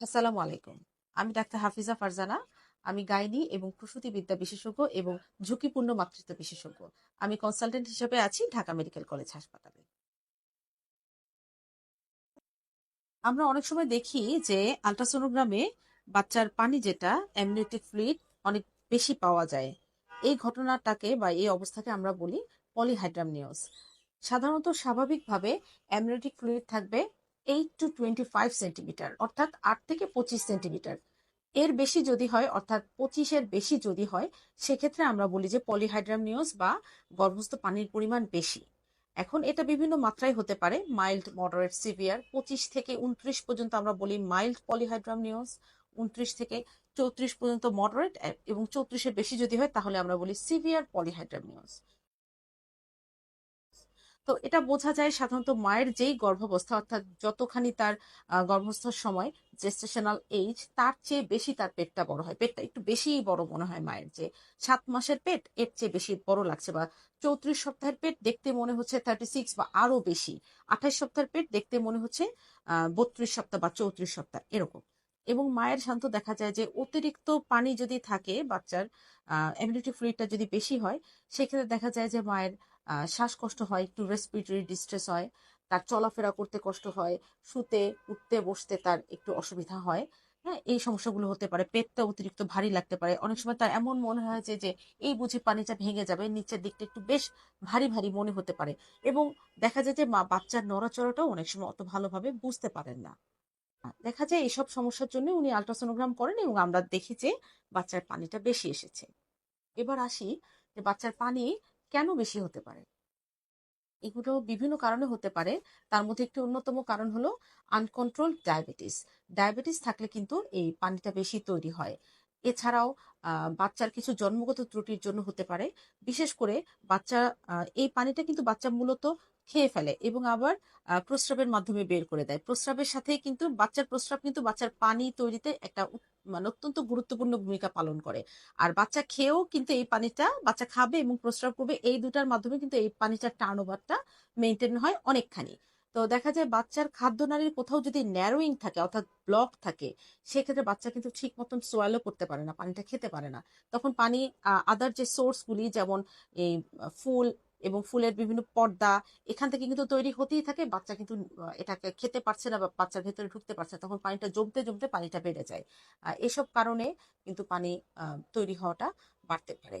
আসসালামু আলাইকুম। আমি ডাক্তার হাফিজা ফারজানা। আমি গাইনি এবং প্রসূতিবিদ্যা বিশেষজ্ঞ এবং ঝুঁকিপূর্ণ মাতৃত্ব বিশেষজ্ঞ। আমি কনসালটেন্ট হিসেবে আছি ঢাকা মেডিকেল কলেজ হাসপাতালে। আমরা অনেক সময় দেখি যে আল্ট্রাসোনোগ্রামে বাচ্চার পানি যেটা অ্যামনিওটিক ফ্লুইড অনেক বেশি পাওয়া যায়। এই ঘটনাটাকে বা এই অবস্থাকে আমরা বলি পলিহাইড্রামনিওস। সাধারণত স্বাভাবিকভাবে অ্যামনিওটিক ফ্লুইড থাকবে 8 টু 25 সেন্টিমিটার অর্থাৎ 8 থেকে 25 সেন্টিমিটার। এর বেশি যদি হয় অর্থাৎ 25 এর বেশি যদি হয় সেক্ষেত্রে আমরা বলি যে পলিহাইড্রামনিওস বা গর্ভস্থ পানির পরিমাণ বেশি। এখন এটা বিভিন্ন মাত্রায় হতে পারে মাইল্ড, মডারেট, সিভিয়ার 25 থেকে 29 পর্যন্ত আমরা বলি মাইল্ড পলিহাইড্রামনিওস 29 থেকে 34 পর্যন্ত মডারেট এবং 34 এর বেশি যদি হয় তাহলে আমরা বলি সিভিয়ার পলিহাইড্রামনিওস। তো এটা বোঝা যায় সাধারণত মায়ের যেই গর্ভাবস্থা, অর্থাৎ যতখানি তার গর্ভস্থার সময় জেস্টেশনাল এইজ তার চেয়ে বেশি তার পেটটা বড় হয়। পেটটা একটু বেশি বড় মনে হয় মায়ের যে সাত মাসের পেট, এর চেয়ে বেশি বড় লাগছে বা চৌত্রিশ সপ্তাহের পেট দেখতে মনে হচ্ছে থার্টি সিক্স বা আরও বেশি। আঠাইশ সপ্তাহের পেট দেখতে মনে হচ্ছে আহ বত্রিশ সপ্তাহ বা চৌত্রিশ সপ্তাহ, এরকম। এবং মায়ের শান্ত দেখা যায় যে, অতিরিক্ত পানি যদি থাকে বাচ্চার আহ এমিউনিটি ফ্লুইডটা যদি বেশি হয়, সেক্ষেত্রে দেখা যায় যে, মায়ের শ্বাসকষ্ট হয়, একটু রেসপিরেটরি ডিস্ট্রেস হয়, তার চলাফেরা করতে কষ্ট হয়, শুতে, উঠতে, বসতে তার একটু অসুবিধা হয় হ্যাঁ? এই সমস্যাগুলো হতে পারে পেটটা অতিরিক্ত ভারী লাগতে পারে। অনেক সময় তার এমন মনে হয় যে যে, এই বুঝি পানিটা ভেঙে যাবে, নিচের দিকটা একটু বেশ ভারী ভারী মনে হতে পারে। এবং দেখা যায় যে, মা, বাচ্চার নড়াচড়াটাও অনেক সময় অত ভালোভাবে বুঝতে পারেন না। দেখা যায় এইসব সমস্যার জন্য উনি আল্ট্রাসোনোগ্রাম করেন এবং আমরা দেখি যে বাচ্চার পানিটা বেশি এসেছে। এবার আসি যে বাচ্চার পানি কেন বেশি হতে পারে? এগুলো বিভিন্ন কারণে হতে পারে। তার মধ্যে একটি অন্যতম কারণ হলো আনকন্ট্রোল ডায়াবেটিস ডায়াবেটিস থাকলে কিন্তু এই পানিটা বেশি তৈরি হয়। এছাড়াও বাচ্চার কিছু জন্মগত ত্রুটির জন্য হতে পারে। বিশেষ করে বাচ্চা এই পানিটা কিন্তু বাচ্চা মূলত খেয়ে ফেলে এবং আবার প্রস্রাবের মাধ্যমে বের করে দেয়। প্রস্রাবের সাথে কিন্তু বাচ্চার প্রস্রাব কিন্তু বাচ্চার পানি তৈরিতে একটা মানে অত্যন্ত গুরুত্বপূর্ণ ভূমিকা পালন করে। আর বাচ্চা খেয়েও কিন্তু এই পানিটা বাচ্চা খাবে এবং প্রস্রাব করবে, এই দুটার মাধ্যমে কিন্তু এই পানিটার টার্ন ওভারটা মেনটেন হয় অনেকখানি। তো দেখা যায় বাচ্চার খাদ্য নালীর কোথাও যদি ন্যারোয়িং থাকে, অর্থাৎ ব্লক থাকে, সেক্ষেত্রে বাচ্চা কিন্তু ঠিক মতন সোয়ালো করতে পারে না, পানিটা খেতে পারে না। তখন পানি আদার যে সোর্সগুলি যেমন এই ফুল এবং ফুলের বিভিন্ন পর্দা, এখান থেকে কিন্তু তৈরি হতেই থাকে। বাচ্চা কিন্তু এটাকে খেতে পারছে না বা বাচ্চার ভেতরে ঢুকতে পারছে তখন পানিটা জমতে জমতে পানিটা বেড়ে যায়। এসব কারণে কিন্তু পানি তৈরি হওয়াটা বাড়তে পারে।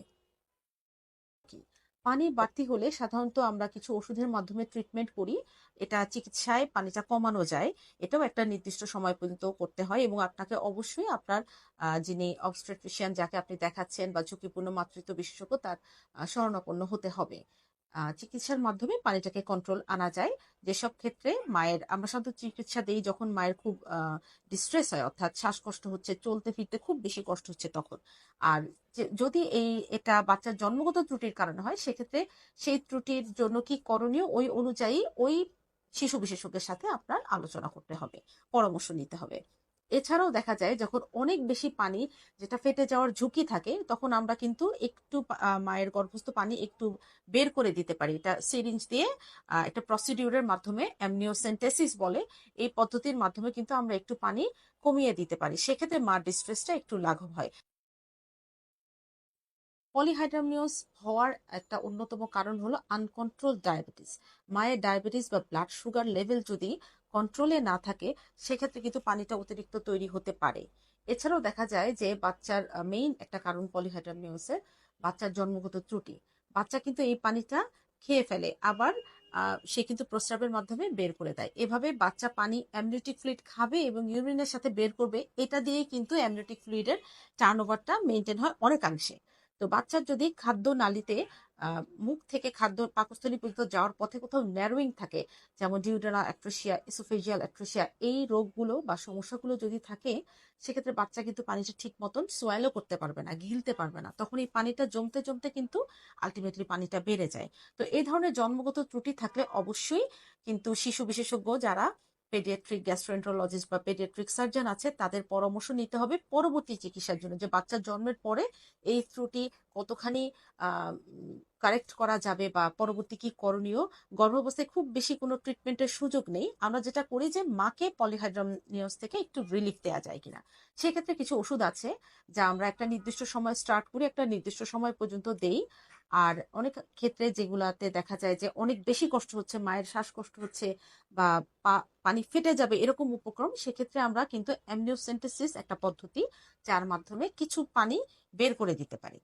পানি বাড়তি হলে সাধারণত আমরা কিছু ওষুধের মাধ্যমে ট্রিটমেন্ট করি। এটা চিকিৎসায় পানিটা কমানো যায়। এটাও একটা নির্দিষ্ট সময় পর্যন্ত করতে হয় এবং আপনাকে অবশ্যই আপনার যিনি অবস্ট্রেট্রিশিয়ান যাকে আপনি দেখাচ্ছেন বা ঝুঁকিপূর্ণ মাতৃত্ব বিশেষজ্ঞ তার শরণাপন্ন হতে হবে। চিকিৎসার মাধ্যমে পানিটাকে কন্ট্রোল আনা যায়। যেসব ক্ষেত্রে মায়ের, আমরা সাধারণত চিকিৎসা দেই যখন মায়ের খুব ডিস্ট্রেস হয়, অর্থাৎ শ্বাসকষ্ট হচ্ছে, চলতে ফিরতে খুব বেশি কষ্ট হচ্ছে তখন। আর যদি এই, এটা বাচ্চার জন্মগত ত্রুটির কারণে হয়, সেক্ষেত্রে সেই ত্রুটির জন্য কি করণীয়, ওই অনুযায়ী ওই শিশু বিশেষজ্ঞের সাথে আপনার আলোচনা করতে হবে, পরামর্শ নিতে হবে। এছাড়াও দেখা যায় যখন অনেক বেশি পানি যেটা ফেটে যাওয়ার ঝুঁকি থাকে, তখন আমরা কিন্তু একটু মায়ের গর্ভস্থ পানি একটু বের করে দিতে পারি। এটা সিরিঞ্জ দিয়ে একটা প্রসিডিউরের মাধ্যমে অ্যামনিওসেন্টেসিস বলে, এই পদ্ধতির মাধ্যমে কিন্তু আমরা একটু পানি কমিয়ে দিতে পারি। সেক্ষেত্রে মার ডিস্ট্রেসটা একটু লাঘব হয়। পলিহাইড্রামিওস হওয়ার একটা অন্যতম কারণ হলো আনকন্ট্রোল ডায়াবেটিস মায়ের ডায়াবেটিস বা ব্লাড সুগার লেভেল যদি কন্ট্রোলে না থাকে, সেক্ষেত্রে কিন্তু পানিটা অতিরিক্ত তৈরি হতে পারে। এছাড়াও দেখা যায় যে বাচ্চার মেইন একটা কারণ পলিহাইড্রামনিওসের বাচ্চার জন্মগত ত্রুটি। বাচ্চা কিন্তু এই পানিটা খেয়ে ফেলে, আবার সে কিন্তু প্রস্রাবের মাধ্যমে বের করে দেয়। এভাবে বাচ্চা পানি অ্যামনিওটিক ফ্লুইড খাবে এবং ইউরিনের সাথে বের করবে, এটা দিয়ে কিন্তু অ্যামনিওটিক ফ্লুইডের টার্ন ওভারটা মেনটেন হয় অনেকাংশে। তো বাচ্চার যদি খাদ্য নালীতে মুখ থেকে খাদ্য পাকস্থলী পর্যন্ত যাওয়ার পথে কোথাও ন্যারোয়িং থাকে, যেমন ডিউডেনাল অ্যাট্রোসিয়া এসোফেজিয়াল অ্যাট্রোসিয়া এই রোগগুলো বা সমস্যাগুলো যদি থাকে, সেক্ষেত্রে বাচ্চা কিন্তু পানিটা ঠিক মতন সোয়ালো করতে পারবে না, গিলতে পারবে না। তখন এই পানিটা জমতে জমতে কিন্তু আলটিমেটলি পানিটা বেড়ে যায়। তো এই ধরনের জন্মগত ত্রুটি থাকলে অবশ্যই কিন্তু শিশু বিশেষজ্ঞ যারা পেডিয়াট্রিক গ্যাস্ট্রোএন্টারোলজিস্ট বা পেডিয়াট্রিক সার্জন আছে, তাদের পরামর্শ নিতে হবে পরবর্তী চিকিৎসার জন্য যে বাচ্চার জন্মের পরে এই ত্রুটি কতখানি কারেক্ট করা যাবে বা পরবর্তী কি করণীয়। গর্ভাবস্থায় খুব বেশি কোনো ট্রিটমেন্টের সুযোগ নেই। আমরা যেটা করি যে মাকে পলিহাইড্রামনিয়াস থেকে একটু রিলিফ দেওয়া যায় কিনা। সেক্ষেত্রে কিছু ওষুধ আছে যা আমরা একটা নির্দিষ্ট সময় স্টার্ট করি, একটা নির্দিষ্ট সময় পর্যন্ত দেই। আর অনেক ক্ষেত্রে যেগুলাতে দেখা যায় যে অনেক বেশি কষ্ট হচ্ছে, মায়ের শ্বাসকষ্ট হচ্ছে বা পানি ফেটে যাবে এরকম উপক্রম, সেক্ষেত্রে আমরা কিন্তু অ্যামনিওসেন্টেসিস একটা পদ্ধতি, যার মাধ্যমে কিছু পানি বের করে দিতে পারি।